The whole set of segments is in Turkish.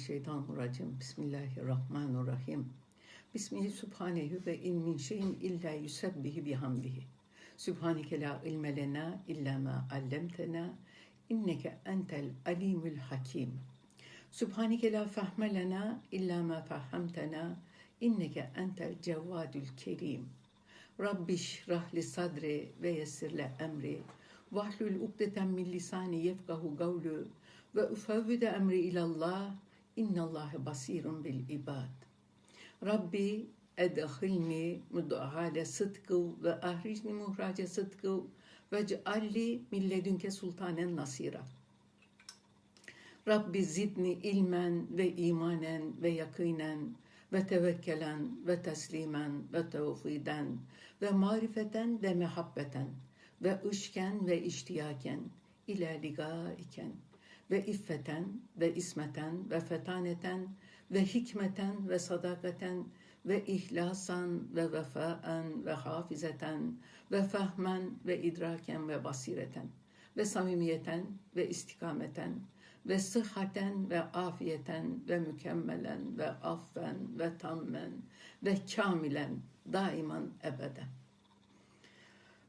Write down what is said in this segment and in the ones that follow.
Mineşşeytanirracim. Bismillahirrahmanirrahim. Bismihi subhanehu ve in min şeyin illa yusebbihi bihamdihi. Sübhaneke la ilme lena illa ma allemtena. İnneke entel alimul hakim. Sübhaneke la fahme lena illa ma fahhamtena. İnneke entel cevvadül kerim. Rabbiş rahli sadri ve yessirle emri. Vahlül ukdeten min lisani yefkahu gavlu ve ufevvide emri ilallah innallâhe basirun bil ibad. Rabbi edhilni mudahale sıdkı ve ahricni muhrace sıdkı ve cealli milledünke sultanen nasira. Rabbi zidni ilmen ve imanen ve yakinen ve tevekkelen ve teslimen ve tevfiden ve marifeten ve mehabbeten ve ışken ve iştiyaken ila ligaiken ve iffeten ve ismeten ve fetaneten ve hikmeten ve sadakaten ve ihlasan ve vefaen ve hafizeten ve fahmen ve idraken ve basireten ve samimiyeten ve istikameten ve sıhhaten ve afiyeten ve mükemmelen ve affen ve tammen ve kamilen daiman ebede.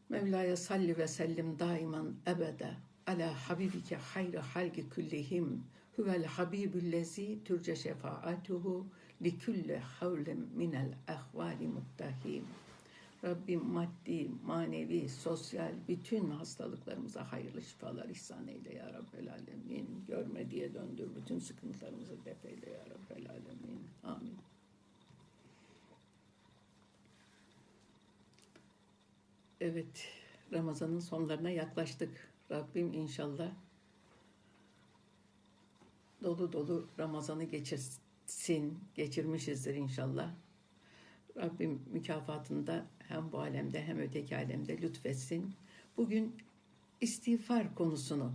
Mevla'ya salli ve sellim daiman ebede ala habibike hayri halki kullihim huvel habibüllezi türce şefaatuhu li kulli havlin minel ehvali muttahim. Rabbim maddi, manevi, sosyal bütün hastalıklarımıza hayırlı şifalar ihsan eyle ya Rabbel Alemin. Görme diye döndür bütün sıkıntılarımızı def eyle ya Rabbel Alemin. Amin. Evet, Ramazan'ın sonlarına yaklaştık. Rabbim inşallah dolu dolu Ramazan'ı geçirsin, geçirmişizdir inşallah. Rabbim mükafatında hem bu alemde hem öteki alemde lütfetsin. Bugün istiğfar konusunu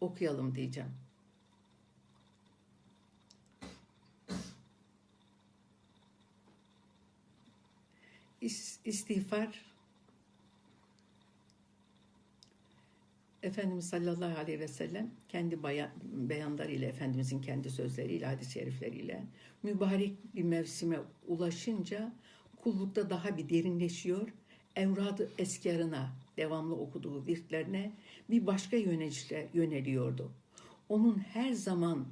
okuyalım diyeceğim. İs- İstiğfar Efendimiz sallallahu aleyhi ve sellem kendi bayan, beyanlarıyla, Efendimizin kendi sözleriyle, hadis-i şerifleriyle mübarek bir mevsime ulaşınca kullukta daha bir derinleşiyor. Evradı eskarına, devamlı okuduğu virtlerine bir başka yönelişle yöneliyordu. Onun her zaman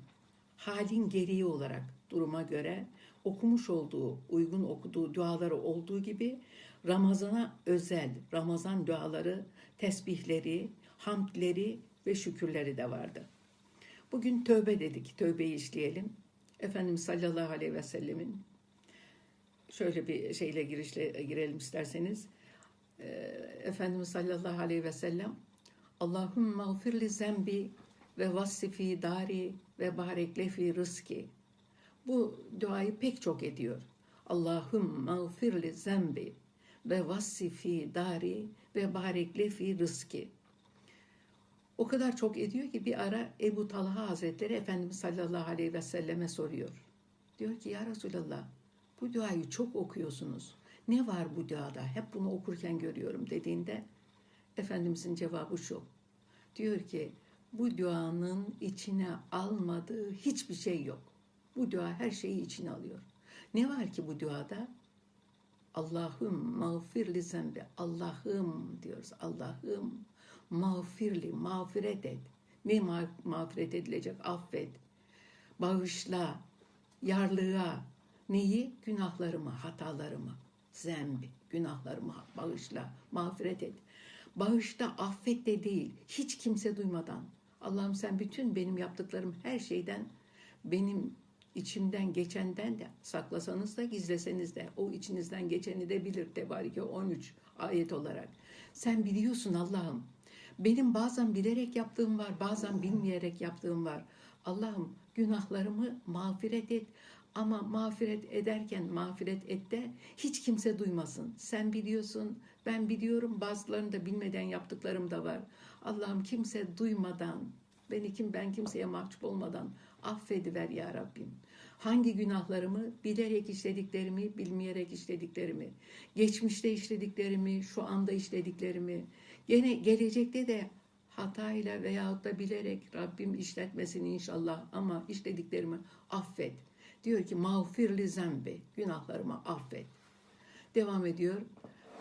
halin gereği olarak duruma göre okumuş olduğu, uygun okuduğu duaları olduğu gibi Ramazana özel Ramazan duaları, tesbihleri, hamdleri ve şükürleri de vardı. Bugün tövbe dedik, tövbeyi işleyelim. Efendimiz sallallahu aleyhi ve sellemin şöyle bir şeyle girişle girelim isterseniz. Ee, Efendimiz sallallahu aleyhi ve sellem Allahümme gfirli zembi ve vassifi dari ve barekle fi rızki. Bu duayı pek çok ediyor. Allahümme gfirli zembi ve vassifi dari ve barekle fi rızki. O kadar çok ediyor ki bir ara Ebu Talha Hazretleri Efendimiz sallallahu aleyhi ve selleme soruyor. Diyor ki ya Resulallah bu duayı çok okuyorsunuz. Ne var bu duada? Hep bunu okurken görüyorum dediğinde Efendimizin cevabı şu. Diyor ki bu duanın içine almadığı hiçbir şey yok. Bu dua her şeyi içine alıyor. Ne var ki bu duada? Allah'ım mağfirli zembi. Allah'ım diyoruz. Allah'ım mağfirli, mağfiret et. Ne ma- mağfiret edilecek? Affet. Bağışla. Yarlığa. Neyi? Günahlarımı, hatalarımı. Zembi, günahlarımı bağışla, mağfiret et. Bağışta, affet de değil. Hiç kimse duymadan. Allah'ım sen bütün benim yaptıklarım her şeyden benim içimden geçenden de saklasanız da gizleseniz de o içinizden geçeni de bilir Tebarike 13 ayet olarak. Sen biliyorsun Allah'ım. Benim bazen bilerek yaptığım var, bazen bilmeyerek yaptığım var. Allah'ım günahlarımı mağfiret et. Ama mağfiret ederken mağfiret et de hiç kimse duymasın. Sen biliyorsun, ben biliyorum. Bazılarını da bilmeden yaptıklarım da var. Allah'ım kimse duymadan, beni kim ben kimseye mahcup olmadan affediver ya Rabbim. Hangi günahlarımı bilerek işlediklerimi, bilmeyerek işlediklerimi, geçmişte işlediklerimi, şu anda işlediklerimi, gene gelecekte de hatayla veyahut da bilerek Rabbim işletmesin inşallah ama işlediklerimi affet. Diyor ki mağfirli zembi günahlarımı affet. Devam ediyor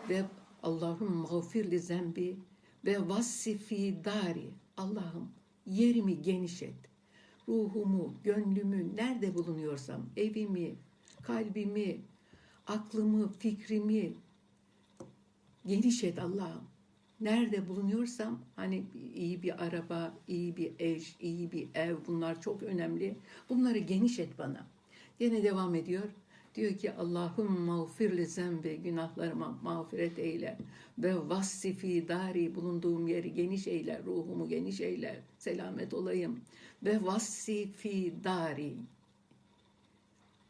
ve Allah'ım mağfirli zembi ve vassifi dari Allah'ım yerimi geniş et. Ruhumu, gönlümü nerede bulunuyorsam evimi, kalbimi, aklımı, fikrimi geniş et Allah'ım. Nerede bulunuyorsam hani iyi bir araba, iyi bir eş, iyi bir ev bunlar çok önemli. Bunları geniş et bana. Yine devam ediyor. Diyor ki Allahum mağfirli zembi günahlarıma mağfiret eyle ve vassifi dari bulunduğum yeri geniş eyle, ruhumu geniş eyle, selamet olayım ve vassifi dari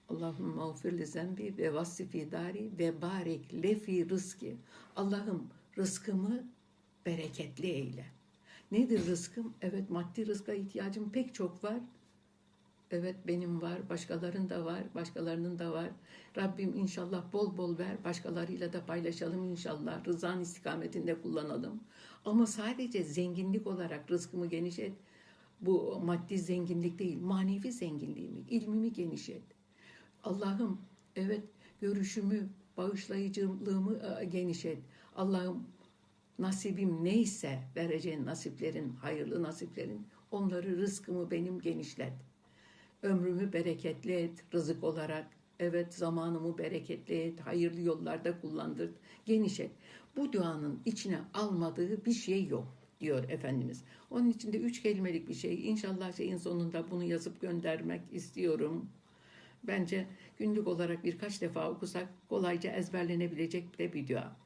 Allahum mağfirli zembi ve vassifi dari ve barek lefi rızki. Allah'ım rızkımı bereketli eyle. Nedir rızkım? Evet maddi rızka ihtiyacım pek çok var. Evet benim var, başkalarının da var, başkalarının da var. Rabbim inşallah bol bol ver, başkalarıyla da paylaşalım inşallah. Rızan istikametinde kullanalım. Ama sadece zenginlik olarak rızkımı geniş et. Bu maddi zenginlik değil, manevi zenginliğimi, ilmimi geniş et. Allah'ım evet görüşümü, bağışlayıcılığımı e, geniş et. Allah'ım nasibim neyse vereceğin nasiplerin, hayırlı nasiplerin onları rızkımı benim genişlet. Ömrümü bereketli et rızık olarak. Evet zamanımı bereketli et, hayırlı yollarda kullandır, geniş et. Bu duanın içine almadığı bir şey yok diyor Efendimiz. Onun içinde üç kelimelik bir şey. İnşallah şeyin sonunda bunu yazıp göndermek istiyorum. Bence günlük olarak birkaç defa okusak kolayca ezberlenebilecek de bir dua.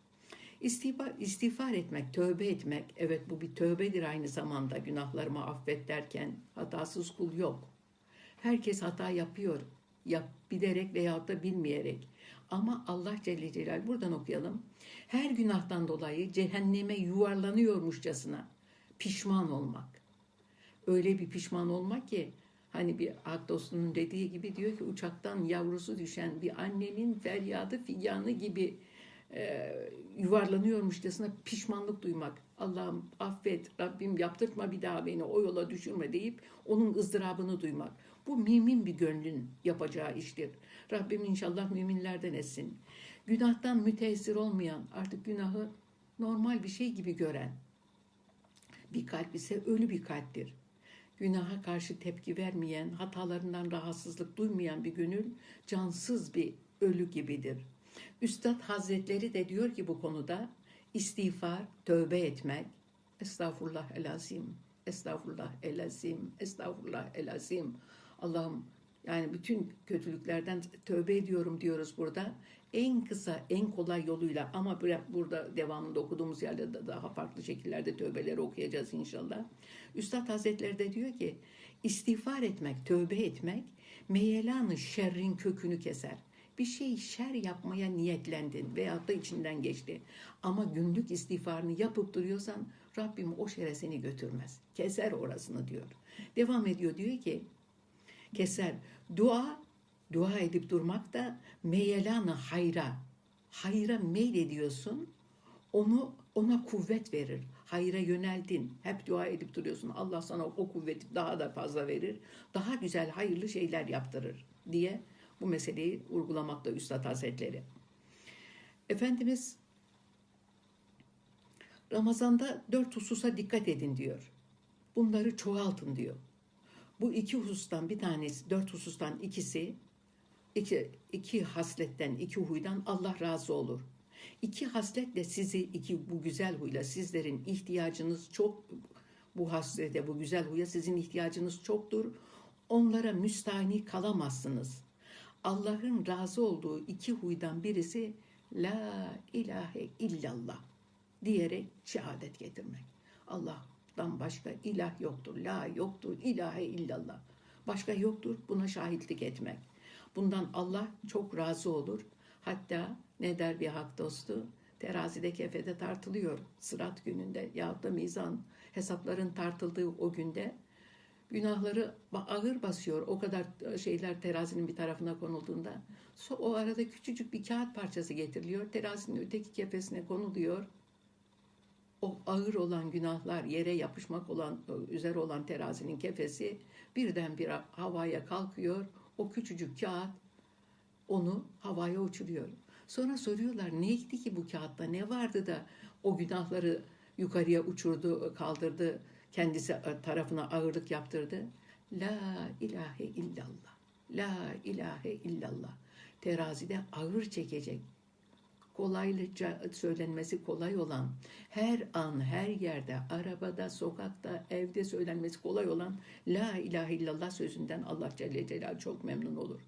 İstiğfar, istiğfar etmek, tövbe etmek, evet bu bir tövbedir aynı zamanda günahlarımı affet derken hatasız kul yok. Herkes hata yapıyor, yap, bilerek veyahut da bilmeyerek. Ama Allah Celle Celal buradan okuyalım. Her günahtan dolayı cehenneme yuvarlanıyormuşçasına pişman olmak. Öyle bir pişman olmak ki Hani bir hak dostunun dediği gibi diyor ki uçaktan yavrusu düşen bir annenin feryadı figanı gibi e, yuvarlanıyormuşçasına pişmanlık duymak. Allah'ım affet, Rabbim yaptırtma bir daha beni o yola düşürme deyip onun ızdırabını duymak. Bu mümin bir gönlün yapacağı iştir. Rabbim inşallah müminlerden etsin. Günahtan müteessir olmayan, artık günahı normal bir şey gibi gören bir kalp ise ölü bir kalptir günaha karşı tepki vermeyen, hatalarından rahatsızlık duymayan bir gönül cansız bir ölü gibidir. Üstad Hazretleri de diyor ki bu konuda istiğfar, tövbe etmek, estağfurullah elazim, estağfurullah elazim, estağfurullah elazim. Allah'ım yani bütün kötülüklerden tövbe ediyorum diyoruz burada. En kısa, en kolay yoluyla ama burada devamında okuduğumuz yerde de daha farklı şekillerde tövbeleri okuyacağız inşallah. Üstad Hazretleri de diyor ki istiğfar etmek, tövbe etmek meyelanı şerrin kökünü keser. Bir şey şer yapmaya niyetlendin veyahut da içinden geçti. Ama günlük istiğfarını yapıp duruyorsan Rabbim o şere seni götürmez. Keser orasını diyor. Devam ediyor diyor ki keser. Dua, dua edip durmak da meyelanı hayra. Hayra meylediyorsun. Onu ona kuvvet verir. Hayra yöneldin. Hep dua edip duruyorsun. Allah sana o kuvveti daha da fazla verir. Daha güzel, hayırlı şeyler yaptırır diye bu meseleyi vurgulamakta Üstad Hazretleri. Efendimiz Ramazan'da dört hususa dikkat edin diyor. Bunları çoğaltın diyor. Bu iki husustan bir tanesi, dört husustan ikisi, iki, iki hasletten, iki huydan Allah razı olur. İki hasletle sizi, iki bu güzel huyla sizlerin ihtiyacınız çok, bu haslete, bu güzel huya sizin ihtiyacınız çoktur. Onlara müstahni kalamazsınız. Allah'ın razı olduğu iki huydan birisi La ilahe illallah diyerek şehadet getirmek. Allah Allah'tan başka ilah yoktur. La yoktur. ilahe illallah. Başka yoktur. Buna şahitlik etmek. Bundan Allah çok razı olur. Hatta ne der bir hak dostu? Terazide kefede tartılıyor sırat gününde yahut da mizan hesapların tartıldığı o günde günahları ağır basıyor. O kadar şeyler terazinin bir tarafına konulduğunda. O arada küçücük bir kağıt parçası getiriliyor. Terazinin öteki kefesine konuluyor. o ağır olan günahlar yere yapışmak olan üzere olan terazinin kefesi birdenbire havaya kalkıyor. O küçücük kağıt onu havaya uçuruyor. Sonra soruyorlar neydi ki bu kağıtta ne vardı da o günahları yukarıya uçurdu, kaldırdı, kendisi tarafına ağırlık yaptırdı. La ilahe illallah. La ilahe illallah. Terazide ağır çekecek. Kolaylıca söylenmesi kolay olan, her an, her yerde, arabada, sokakta, evde söylenmesi kolay olan La ilahe illallah sözünden Allah Celle Celaluhu çok memnun olur.